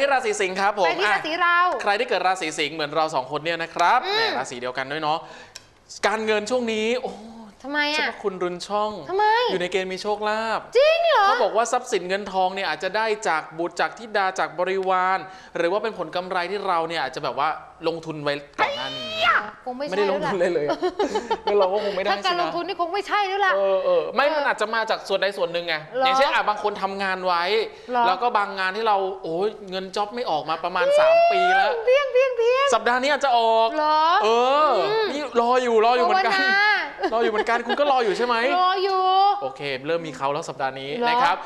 ที่ราศีสิงห์ครับผมไปที่ราศีอะเรา ใครที่เกิดราศีสิงห์เหมือนเราสองคนเนี่ยนะครับอืมแหมราศีเดียวกันด้วยเนาะการเงินช่วงนี้โอ้ ทำไมเจ้าอะพระคุณรุนช่อง ทำไม อยู่ในเกณฑ์มีโชคลาภ จริงเหรอ เขาบอกว่าทรัพย์สินเงินทองเนี่ยอาจจะได้จากบุตรจากทิดาจากบริวาร หรือว่าเป็นผลกำไรที่เราเนี่ยอาจจะแบบว่าลงทุนไว้ก่อนหน้านี้คงไม่ไม่ใช่ได้ลแล้วงล่ะทุนเลยเลยอะแล้วเราก็คงไม่ได้ถ้าการใช่ลไหมงทุนนี่คงไม่ใช่แล้วล่ะ เออเออไม่เออมันอาจจะมาจากส่วนใดส่วนหนึ่งไงหรออย่างเช่นอะบางคนทำงานไว้ หรอ แล้วก็บางงานที่เราโอ้ยเงินจ็อบไม่ออกมาประมาณ 3 ปีแล้ว เพียงเพียงเพียงสัปดาห์นี้อาจจะออก เหรอ เอออมนี่รออยู่รออยู่เหมือนกัน ภาวา รออยู่เหมือนกันคุณก็รออยู่ใช่ไหมรออยู่ โอเค เริ่มมีเขาแล้วสัปดาห์นี้เหรอนะครับ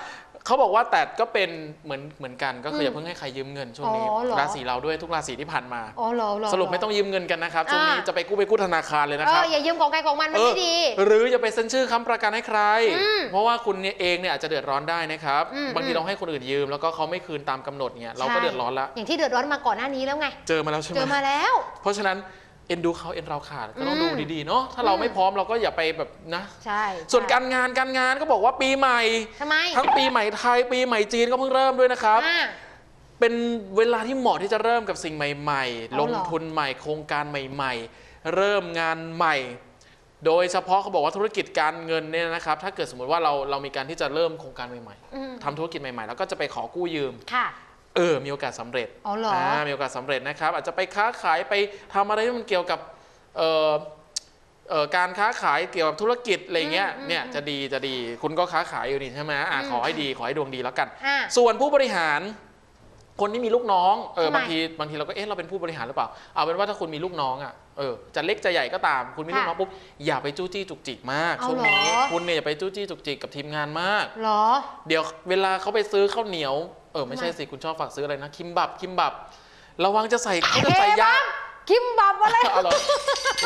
เขาบอกว่าแต่ก็เป็นเหมือนเหมือนกันก็คืออมอย่าเพิ่งให้ใครยืมเงินช่วงนี้อ๋อเหรอ ราศีเราด้วยทุกราศีที่ผ่านมา อ๋อเหรอเหรอสรุปไม่ต้องยืมเงินกันนะครับช่วงนี้อ่าจะไปกู้ไปกู้ธนาคารเลยนะเอครัอบอย่ายืมของใครของมันมันเออไม่ดีหรืออย่าไปเซ็นชื่อค้ำประกันให้ใคร อืมเพราะว่าคุณเนี่ยเองเนี่ยอาจจะเดือดร้อนได้นะครับ อืมบางทีอืม เราให้คนอื่นยืมแล้วก็เขาไม่คืนตามกำหนดเนี่ยเราก็ใช่เดือดร้อนละอย่างที่เดือดร้อนมาก่อนหน้านี้แล้วไง เจอมาแล้วใช่ไหเจอมมาแล้ว เพราะฉะนั้น เอ็นดูเขาเอ็นเราขาดก็ต้องอืมดูดีๆเนาะถ้าเราอืมไม่พร้อมเราก็อย่าไปแบบนะ ใช่ส่วนการงานการงานก็บอกว่าปีใหม่ ทำไมทั้งปีใหม่ไทยปีใหม่จีนก็เพิ่งเริ่มด้วยนะครับ อ่า เป็นเวลาที่เหมาะที่จะเริ่มกับสิ่งใหม่อ๋ๆลองเหรอทุนใหม่ โครงการใหม่ๆ เริ่มงานใหม่ โดยเฉพาะเขาบอกว่าธุรกิจการเงินเนี่ยนะครับ ถ้าเกิดสมมติว่าเราเรามีการที่จะเริ่มโครงการใหม่อืมๆทำธุรกิจใหม่ๆ แล้วก็จะไปขอกู้ยืม ค่ะ เออมีโอกาสสำเร็จอ๋อเหรออ่ามีโอกาสสำเร็จนะครับ อาจจะไปค้าขายไปทำอะไรที่มันเกี่ยวกับเอ่อเอ่อการค้าขายเกี่ยวกับธุรกิจอะไรเงี้ยอืมเนี่ยอืมจะดีจะดีคุณก็ค้าขายอยู่นี่ใช่ไหมอะอืมขอให้ดีขอให้ดวงดีแล้วกันอ่าส่วนผู้บริหาร คนที่มีลูกน้องเออทำไมบางทีบางทีเราก็เอ๊ะเราเป็นผู้บริหารหรือเปล่า เอาเป็นว่าถ้าคุณมีลูกน้องอะเออจะเล็กจะใหญ่ก็ตาม คุณมีลูกน้องปุ๊บอย่าไปจู้จี้จุกจิกมากเอาช่วงนี้เหรอคุณเนี่ยอย่าไปจู้จี้จุกจิกกับทีมงานมากเหรอ เดี๋ยวเวลาเขาไปซื้อข้าวเหนียวเออไม่ใช่ทำไมสิคุณชอบฝากซื้ออะไรนะ คิมบับคิมบับ ระวังจะใส่เขาจะใส่ยาคิมบับอะไร เอาเหรอ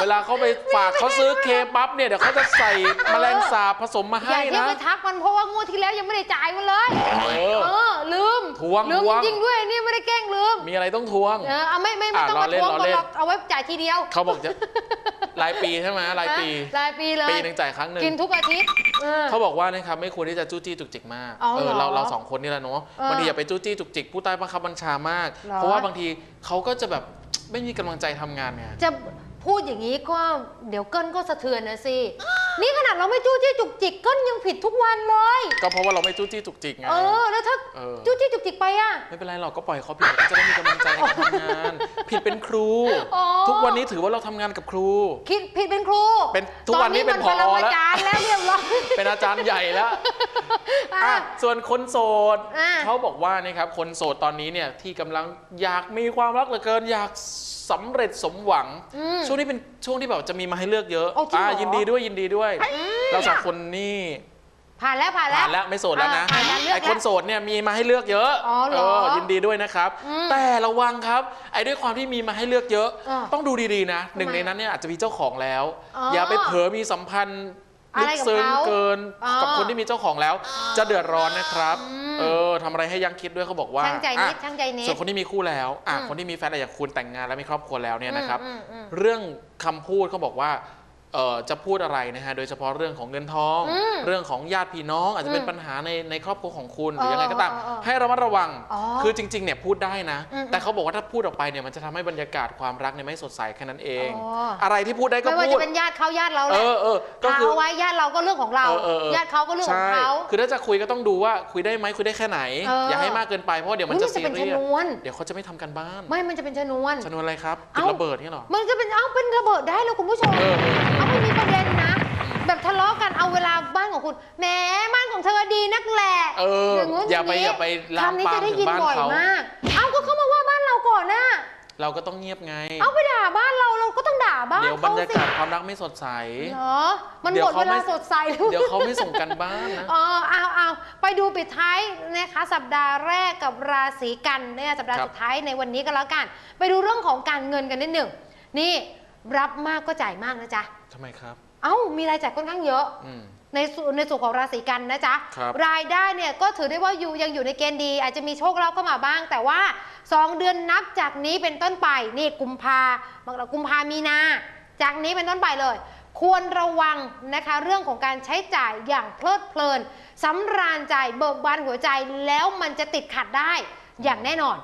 เวลาเขาไปฝากเขาซื้อเคบับเนี่ยเดี๋ยวเขาจะใส่แมลงสาบผสมมาอให้ย่าเที่ยวนะ ไปทักมันเพราะว่างวดที่แล้วยังไม่ได้จ่ายมันเลยเออเออลืมทวงลืมทวง จริงด้วยนี่ไม่ได้แกล้งลืมมีอะไรต้องทวง เออเอาไม่ไม่ไม่อะต้องล้อมาเล่นทวงล้อก่อนเล่น หรอกเอาไว้จ่ายทีเดียว เขาบอกจะ รายปีใช่ไหมรายปี รายปีเลยปีหนึ่งจ่ายครั้งหนึ่งกินทุกอาทิตย์เออเขาบอกว่านะครับไม่ควรที่จะจู้จี้จุกจิกมากอ๋อเอเหรออเราเราสองคนนี่แหละเนาะเออบางทีอย่าไปจู้จี้จุกจิกผู้ใต้บังคับบัญชามากเหรอเพราะว่าบางทีเขาก็จะแบบไม่มีกำลังใจทำงานไงจะพูดอย่างนี้ก็เดี๋ยวเกิ้ลก็สะเทือนนะสิ นี่ขนาดเราไม่จู้จี้จุกจิกเกิ้ลยังผิดทุกวันเลย ก็เพราะว่าเราไม่จู้จี้จุกจิกไง เออ แล้วถ้าเออ จู้จี้จุกจิกไปอะ ไม่เป็นไรหรอกก็ปล่อยเขาผิดเขาจะได้มีกำลังใจในการทำงาน ผิดเป็นครู อ๋อ ทุกวันนี้ถือว่าเราทำงานกับครู คิดผิดเป็นครูเป็นทุกวันนี้เป็นตอมัผอปรมาจารย์แล้วเรียบร้อย เป็นอาจารย์ใหญ่แล้วอะอะ ส่วนคนโสดอะ เขาบอกว่านะครับคนโสดตอนนี้เนี่ยที่กำลังอยากมีความรักเหลือเกิน อยากสำเร็จสมหวัง อืม ช่วงนี้เป็นช่วงที่แบบจะมีมาให้เลือกเยอะโอ้จริงเหรอยินดีด้วยยินดีด้วยเราสองคนนี่ผ่านแล้วผ่านแล้วผ่านแล้วไม่โสดแล้วนะอ่าผ่านการเลือกไอ้คนโสดเนี่ยมีมาให้เลือกเยอะอ๋อเหรอยินดีด้วยนะครับอืมแต่ระวังครับไอ้ด้วยความที่มีมาให้เลือกเยอะอ่าต้องดูดีๆนะทำไมหนึ่งในนั้นเนี่ยอาจจะมีเจ้าของแล้วอ๋อออย่าไปเผลอมีสัมพันธ์อะลึไรกกับซึ้งเขาเกินอ๋อกับคนที่มีเจ้าของแล้ว จะเดือดร้อนนะครับอืมเออทำอะไรให้ยังคิดด้วยเขาบอกว่าช่างใจนิดอะช่างใจนิดส่วนคนที่มีคู่แล้วอะอืมคนที่มีแฟนอะไรอย่างคุณแต่งงานแล้วมีครอบครัวแล้วเนี่ยนะครับอืมอืมอืมเรื่องคำพูดเขาบอกว่าเอ่อ จะพูดอะไรนะฮะโดยเฉพาะเรื่องของเงินทองอืมเรื่องของญาติพี่น้อง อาจจะเป็นอืมปัญหาในในครอบครัวของคุณ หรือยังไงก็ตามเออเออเออให้ระมัดระวังอ๋อคือจริงๆเนี่ยพูดได้นะอืมแต่เขาบอกว่าถ้าพูดออกไปเนี่ยมันจะทำให้บรรยากาศความรักเนี่ยไม่สดใสแค่นั้นเองอ๋อออะไรที่พูดได้ก็ไม่ว่าพูจะดเป็นญาติเขาญาติเราแหเอละอเออก็คือเอาไว้ญาติเราก็เรื่องของเราเออเออเออญาติเขาก็เรื่องของใช่เขาคือถ้าจะคุยก็ต้องดูว่าคุยได้ไหมคุยได้แค่ไหนเออออย่าให้มากเกินไปเพราะว่าเดี๋ยวมันอุ๊ยจะมันซีจะเป็นชเรียสนวนเดี๋ยวเขาจะไม่ทำกันบ้าน ไม่มันจะเป็นชนวนชนวนอะไรครับติดเอ้าระเบิดนี่เหรอมันจะเป็นเอ้าเป็นระเบิดได้แล้วคุณผู้ชมเออเออเอาไม่มีประเด็นนะ แบบทะเลาะกันเอาเวลาบ้านของคุณแหมบ้านของเธอดีนักแหละเอออย่างงู้นอย่าไปงนี้อย่าไปลามคำนี้ปามจะได้ถึงยินบ้านบ่อยเขามาก เอาก็เข้ามาว่าบ้านเราก่อนนะเราก็ต้องเงียบไง เอาไปด่าบ้านเราเราก็ต้องด่าบ้านเดี๋ยวบรเขารยาสิกาศความรักไม่สดใส เหรอมันเดี๋หยมวดเวเขาไม่ ลาสดใสแล้วเดี๋ยวเขาไม่ส่งกันบ้านนะ เออเอาเอาไปดูปิดท้ายนะคะสัปดาห์แรกกับราศีกันเนี่ยสัปดาห์ครับ สุดท้ายในวันนี้ก็แล้วกัน ไปดูเรื่องของการเงินกันนิดหนึ่งนี่ รับมากก็จ่ายมากนะจ๊ะ ทำไมครับ เอ้า มีรายจ่ายค่อนข้างเยอะ อืม ในส่วนในส่วนของราศีกันนะจ๊ะครับรายได้เนี่ยก็ถือได้ว่าอยู่ยังอยู่ในเกณฑ์ดี อาจจะมีโชคลาภเข้ามาบ้าง แต่ว่า 2 เดือนนับจากนี้เป็นต้นไปนี่กุมภาบางกุมภามีนา จากนี้เป็นต้นไปเลย ควรระวังนะคะเรื่องของการใช้จ่ายอย่างเพลิดเพลินสำราญใจเบิกบานหัวใจแล้วมันจะติดขัดได้อย่างแน่นอน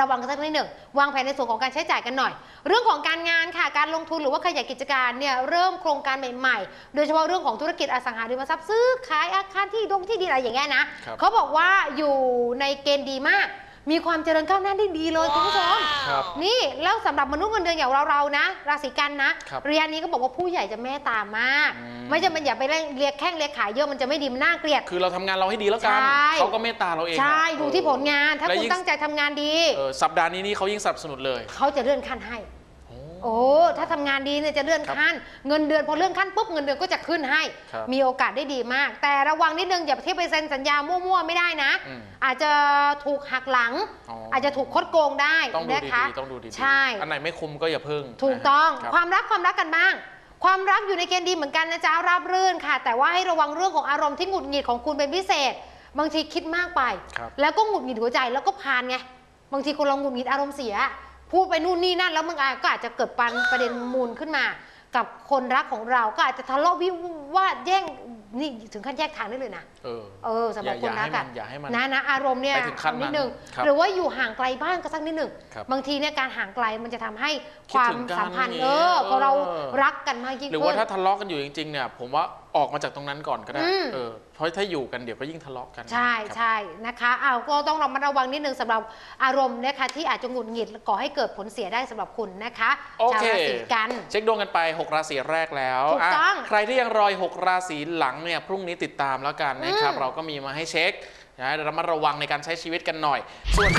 ระวังกันสักนิดหนึ่งวางแผนในส่วนของการใช้จ่ายกันหน่อย เรื่องของการงานค่ะการลงทุนหรือว่าขยายกิจการเนี่ยเริ่มโครงการใหม่ๆ โดยเฉพาะเรื่องของธุรกิจอสังหาริมทรัพย์ซื้อขายอาคารที่ดงที่ดินอะไรอย่างเงี้ยนะครับเขาบอกว่าอยู่ในเกณฑ์ดีมาก มีความเจริญก้าวหน้าได้ดีเลยคุณผู้ชม ครับ นี่แล้วสำหรับมนุษย์เงินเดือนอย่างเราๆนะ ราศีกันนะครับเรียนนี้ก็บอกว่าผู้ใหญ่จะเมตตามาก อืม ไม่จะมันอย่าไปเรียกแข้งเรียกขาเยอะมันจะไม่ดีมันน่าเกลียด คือเราทำงานเราให้ดีแล้วกันใช่ เขาก็เมตตาเราเองอะใช่ดูที่ผลงานถ้าและคุณยิ่งตั้งใจทำงานดี เออสัปดาห์นี้นี่เขายิ่งสนับสนุนเลย เขาจะเลื่อนขั้นให้ โอ้โอ้ถ้าทำงานดีเนี่ยจะเลื่อนขั้น เงินเดือนพอเลื่อนขั้นปุ๊บเงินเดือนก็จะขึ้นให้ ครับมีโอกาสได้ดีมาก แต่ระวังนิดนึงอย่าไปเที่ยวไปเซ็นสัญญามั่วๆไม่ได้นะ อืม อาจจะถูกหักหลัง อ๋อออาจจะถูกคดโกงได้ต้องดูนะดีคะๆต้องดูดีๆใช่ อันไหนไม่คุ้มก็อย่าพึ่งถูกต้องนะฮะความรักความรักกันบ้าง ความรักอยู่ในเกณฑ์ดีเหมือนกันนะจ๊ะราบรื่นค่ะ แต่ว่าให้ระวังเรื่องของอารมณ์ที่หงุดหงิดของคุณเป็นพิเศษ บางทีคิดมากไป ครับ แล้วก็หงุดหงิดหัวใจแล้วก็พานไงบางทีคนเราหงุดหงิดอารมณ์เสีย พูดไปนู่นนี่นั่นแล้วมันอาจก็อาจจะเกิดปันประเด็นมูลขึ้นมา กับคนรักของเราก็อาจจะทะเลาะวิวาทแย่งนี่ถึงขั้นแยกทางได้เลยนะเออเออสำหรับอคย่านรักอย่าให้มัอะนอย่าให้มันนะนะอารมณ์เนี่ยไปถึงขั้นนิดนึงนั้นครับหรือว่าอยู่ห่างไกลบ้านก็สักนิดหนึ่งครับบางทีเนี่ยการห่างไกลมันจะทำให้คิคดวามถึงกันสัมพันธ์อย่างเองี้อของเราเออรักกันมากยิ่งหรือขึ้ว่านถ้าทะเลาะกันอยู่จริงๆเนี่ยผมว่า ออกมาจากตรงนั้นก่อนก็ได้อืม เออเพราะถ้าอยู่กันเดี๋ยวก็ยิ่งทะเลาะกันใช่ครับ ใช่นะคะเอาก็ต้องระมัดระวังนิดนึงสำหรับอารมณ์นะคะที่อาจจะหงุดหงิดก่อให้เกิดผลเสียได้สำหรับคุณนะคะโอชาวเค ราศีกัน เช็คดวงกันไป 6 ราศีแรกแล้วถูกต้องะใครที่ยังรอย 6 ราศีหลังเนี่ยพรุ่งนี้ติดตามแล้วกันนะครับอืมเราก็มีมาให้เช็คนะระมัดระวังในการใช้ชีวิตกันหน่อยส่วน